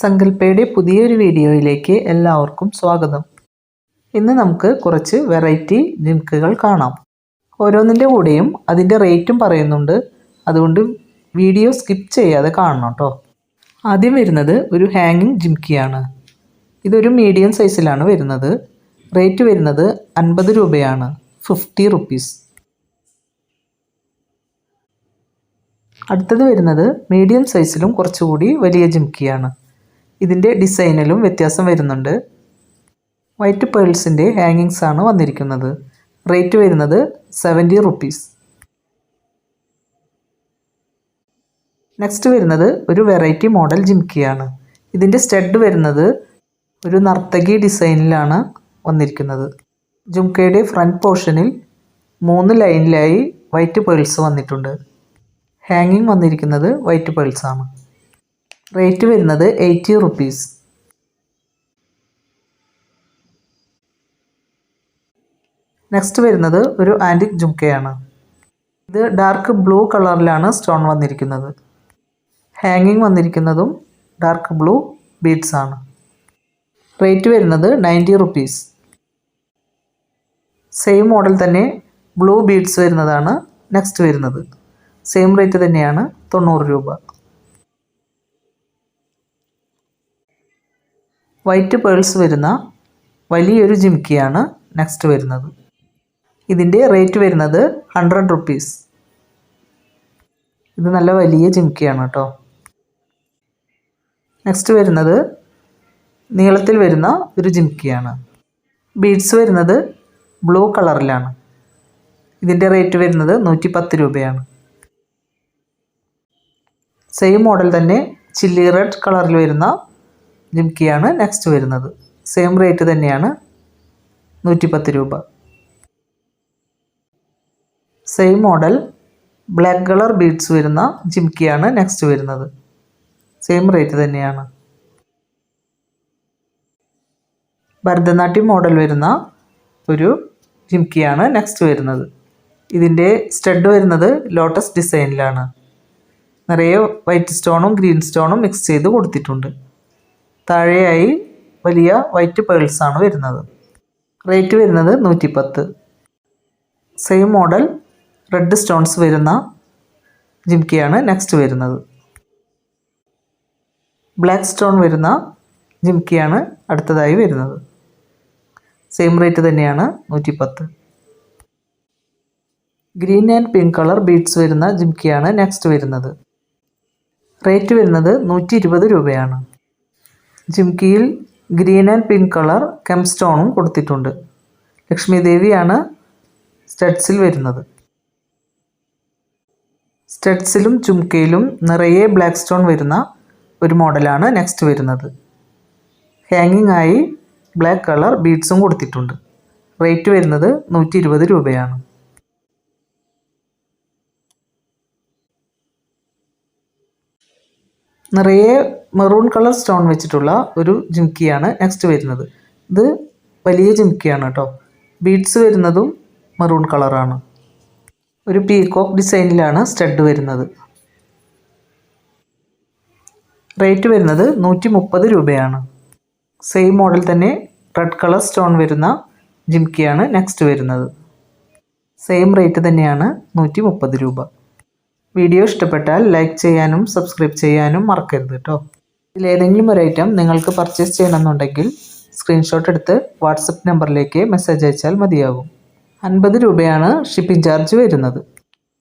സങ്കല്പയുടെ പുതിയൊരു വീഡിയോയിലേക്ക് എല്ലാവർക്കും സ്വാഗതം. ഇന്ന് നമുക്ക് കുറച്ച് വെറൈറ്റി ജിംക്കുകൾ കാണാം. ഓരോന്നിന്റെ കൂടെയും അതിന്റെ റേറ്റും പറയുന്നുണ്ട്. അതുകൊണ്ട് വീഡിയോ സ്കിപ്പ് ചെയ്യാതെ കാണണം കേട്ടോ ആദ്യം വരുന്നത് ഒരു ഹാങ്ങിങ് ജിംക്കിയാണ്. ഇതൊരു മീഡിയം സൈസിലാണ് വരുന്നത്. റേറ്റ് വരുന്നത് അൻപത് രൂപയാണ്. Fifty rupees. അടുത്തത് വരുന്നത് മീഡിയം സൈസിലും കുറച്ചുകൂടി വലിയ ജിംക്കിയാണ്. ഇതിന്റെ ഡിസൈനിലും വ്യത്യാസം വരുന്നുണ്ട്. വൈറ്റ് പേൾസിന്റെ ഹാങ്ങിങ്സ് ആണ് വന്നിരിക്കുന്നത്. റേറ്റ് വരുന്നത് സെവന്റി റുപ്പീസ് നെക്സ്റ്റ് വരുന്നത് ഒരു വെറൈറ്റി മോഡൽ ജിംക്കിയാണ് ഇതിന്റെ സ്റ്റഡ് വരുന്നത് ഒരു നർത്തകി ഡിസൈനിലാണ് വന്നിരിക്കുന്നത്. ജുംക്കയുടെ ഫ്രണ്ട് പോർഷനിൽ മൂന്ന് ലൈനിലായി വൈറ്റ് പേൾസ് വന്നിട്ടുണ്ട്. ഹാങ്ങിങ് വന്നിരിക്കുന്നത് വൈറ്റ് പേൾസാണ് റേറ്റ് വരുന്നത് എയ്റ്റി റുപ്പീസ്. നെക്സ്റ്റ് വരുന്നത് ഒരു ആന്റിക് ജുംക്കയാണ് ഇത് ഡാർക്ക് ബ്ലൂ കളറിലാണ് സ്റ്റോൺ വന്നിരിക്കുന്നത്. ഹാങ്ങിങ് വന്നിരിക്കുന്നതും ഡാർക്ക് ബ്ലൂ ബീഡ്സ് ആണ്. റേറ്റ് വരുന്നത് നയന്റി റുപ്പീസ്. സെയിം മോഡൽ തന്നെ ബ്ലൂ ബീഡ്സ് വരുന്നതാണ് നെക്സ്റ്റ് വരുന്നത്. സെയിം റേറ്റ് തന്നെയാണ് തൊണ്ണൂറ് രൂപ. വൈറ്റ് പേൾസ് വരുന്ന വലിയൊരു ജിംക്കിയാണ് നെക്സ്റ്റ് വരുന്നത്. ഇതിന്റെ റേറ്റ് വരുന്നത് ഹൺഡ്രഡ് റുപ്പീസ്. ഇത് നല്ല വലിയ ജിംക്കിയാണ് കേട്ടോ. നെക്സ്റ്റ് വരുന്നത് നീളത്തിൽ വരുന്ന ഒരു ജിംക്കിയാണ് ബീഡ്സ് വരുന്നത് ബ്ലൂ കളറിലാണ്. ഇതിന്റെ റേറ്റ് വരുന്നത് നൂറ്റി പത്ത് രൂപയാണ്. സെയിം മോഡൽ തന്നെ ചില്ലി റെഡ് കളറിൽ വരുന്ന ജിംക്കിയാണ് നെക്സ്റ്റ് വരുന്നത്. സെയിം റേറ്റ് തന്നെയാണ് നൂറ്റി പത്ത് രൂപ. Same model black colour beads വരുന്ന ജിംക്കിയാണ് നെക്സ്റ്റ് വരുന്നത്. സെയിം റേറ്റ് തന്നെയാണ്. ഭരതനാട്യം മോഡൽ വരുന്ന ഒരു ജിംക്കിയാണ് നെക്സ്റ്റ് വരുന്നത്. ഇതിന്റെ സ്റ്റഡ് വരുന്നത് ലോട്ടസ് ഡിസൈനിലാണ് നിറയെ വൈറ്റ് സ്റ്റോണും ഗ്രീൻ സ്റ്റോണും മിക്സ് ചെയ്ത് കൊടുത്തിട്ടുണ്ട്. താഴെയായി വലിയ വൈറ്റ് പേൾസ് ആണ് വരുന്നത്. റേറ്റ് വരുന്നത് നൂറ്റിപ്പത്ത്. സെയിം മോഡൽ റെഡ് സ്റ്റോൺസ് വരുന്ന ജിംക്കിയാണ് നെക്സ്റ്റ് വരുന്നത്. ബ്ലാക്ക് സ്റ്റോൺ വരുന്ന ജിംക്കിയാണ് അടുത്തതായി വരുന്നത്. സെയിം റേറ്റ് തന്നെയാണ് നൂറ്റിപ്പത്ത്. Green and pink colour beads വരുന്ന ജിംക്കിയാണ് നെക്സ്റ്റ് വരുന്നത്. റേറ്റ് വരുന്നത് നൂറ്റി രൂപയാണ്. ജിംകിയിൽ green and pink colour gem സ്റ്റോണും കൊടുത്തിട്ടുണ്ട്. ലക്ഷ്മി ദേവിയാണ് സ്റ്റഡ്സിൽ വരുന്നത്. സ്റ്റഡ്സിലും ചുംക്കയിലും നിറയെ ബ്ലാക്ക് സ്റ്റോൺ വരുന്ന ഒരു മോഡലാണ് നെക്സ്റ്റ് വരുന്നത്. ഹാങ്ങിങ് ആയി ബ്ലാക്ക് കളർ ബീഡ്സും കൊടുത്തിട്ടുണ്ട്. റേറ്റ് വരുന്നത് നൂറ്റി രൂപയാണ്. നിറയെ മെറൂൺ കളർ സ്റ്റോൺ വെച്ചിട്ടുള്ള ഒരു ജിംക്കിയാണ് നെക്സ്റ്റ് വരുന്നത്. ഇത് വലിയ ജിംക്കിയാണ് കേട്ടോ. ബീഡ്സ് വരുന്നതും മെറൂൺ കളറാണ്. ഒരു പീകോക്ക് ഡിസൈനിലാണ് സ്റ്റഡ് വരുന്നത്. റേറ്റ് വരുന്നത് നൂറ്റി മുപ്പത് രൂപയാണ്. സെയിം മോഡൽ തന്നെ റെഡ് കളർ സ്റ്റോൺ വരുന്ന ജിംക്കിയാണ് നെക്സ്റ്റ് വരുന്നത്. സെയിം റേറ്റ് തന്നെയാണ് നൂറ്റി മുപ്പത് രൂപ. വീഡിയോ ഇഷ്ടപ്പെട്ടാൽ ലൈക്ക് ചെയ്യാനും സബ്സ്ക്രൈബ് ചെയ്യാനും മറക്കരുത് കേട്ടോ. ഇതിലേതെങ്കിലും ഒരു ഐറ്റം നിങ്ങൾക്ക് പർച്ചേസ് ചെയ്യണമെന്നുണ്ടെങ്കിൽ സ്ക്രീൻഷോട്ട് എടുത്ത് വാട്സപ്പ് നമ്പറിലേക്ക് മെസ്സേജ് അയച്ചാൽ മതിയാകും അൻപത് രൂപയാണ് ഷിപ്പിംഗ് ചാർജ് വരുന്നത്.